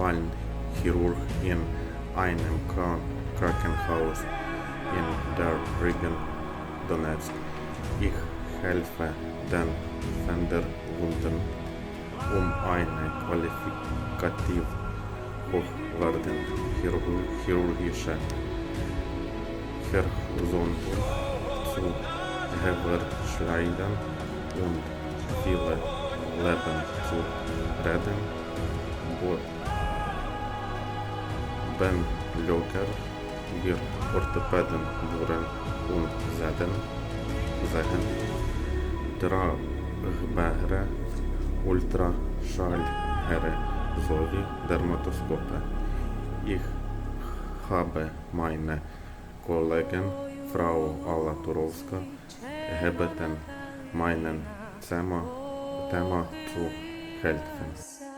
Fallchirurg in einem Kran- Krankenhaus in der Region Donetsk. Ich helfe den Verwundeten, um eine qualitativ hochwertige chirurg- chirurgische Versorgung zu gewährleisten und viele Лепен тут е, Реден, Бо... Бен Льокер, Бір Ортопеден Дурен Ун Зеден, Зеген, Дра Гбегре, Ультра Шаль Гере Зові, Дерматоскопе, Іх Хабе Майне Колеген, Фрау Алла Туровська, Гебетен Майнен Цема. tema to help us.